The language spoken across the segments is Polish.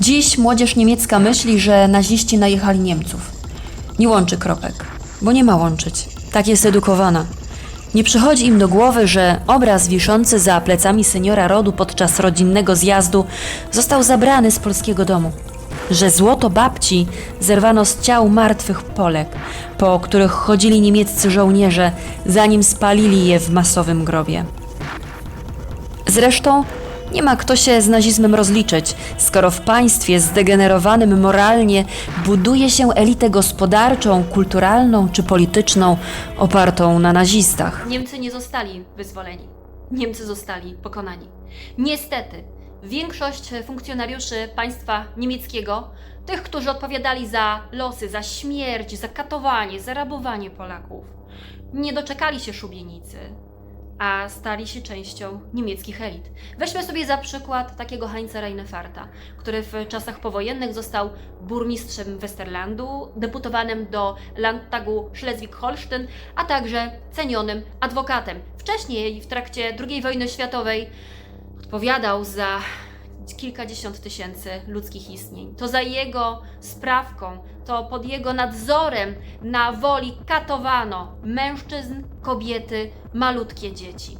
Dziś młodzież niemiecka myśli, że naziści najechali Niemców. Nie łączy kropek, bo nie ma łączyć. Tak jest edukowana. Nie przychodzi im do głowy, że obraz wiszący za plecami seniora rodu podczas rodzinnego zjazdu został zabrany z polskiego domu. Że złoto babci zerwano z ciał martwych Polek, po których chodzili niemieccy żołnierze, zanim spalili je w masowym grobie. Zresztą nie ma kto się z nazizmem rozliczyć, skoro w państwie zdegenerowanym moralnie buduje się elitę gospodarczą, kulturalną czy polityczną opartą na nazistach. Niemcy nie zostali wyzwoleni. Niemcy zostali pokonani. Niestety, większość funkcjonariuszy państwa niemieckiego, tych, którzy odpowiadali za losy, za śmierć, za katowanie, za rabowanie Polaków, nie doczekali się szubienicy, a stali się częścią niemieckich elit. Weźmy sobie za przykład takiego Heinza Reinefarta, który w czasach powojennych został burmistrzem Westerlandu, deputowanym do Landtagu Schleswig-Holstein, a także cenionym adwokatem. Wcześniej, w trakcie II wojny światowej, odpowiadał za kilkadziesiąt tysięcy ludzkich istnień. To za jego sprawką, to pod jego nadzorem na woli katowano mężczyzn, kobiety, malutkie dzieci.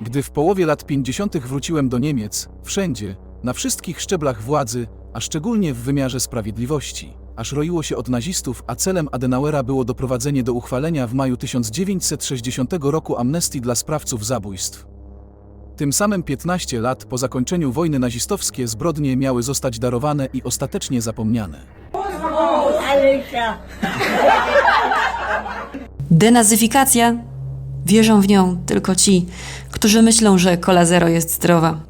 Gdy w połowie lat 50. wróciłem do Niemiec, wszędzie, na wszystkich szczeblach władzy, a szczególnie w wymiarze sprawiedliwości, aż roiło się od nazistów, a celem Adenauera było doprowadzenie do uchwalenia w maju 1960 roku amnestii dla sprawców zabójstw. Tym samym 15 lat po zakończeniu wojny nazistowskie zbrodnie miały zostać darowane i ostatecznie zapomniane. Denazyfikacja? Wierzą w nią tylko ci, którzy myślą, że kola zero jest zdrowa.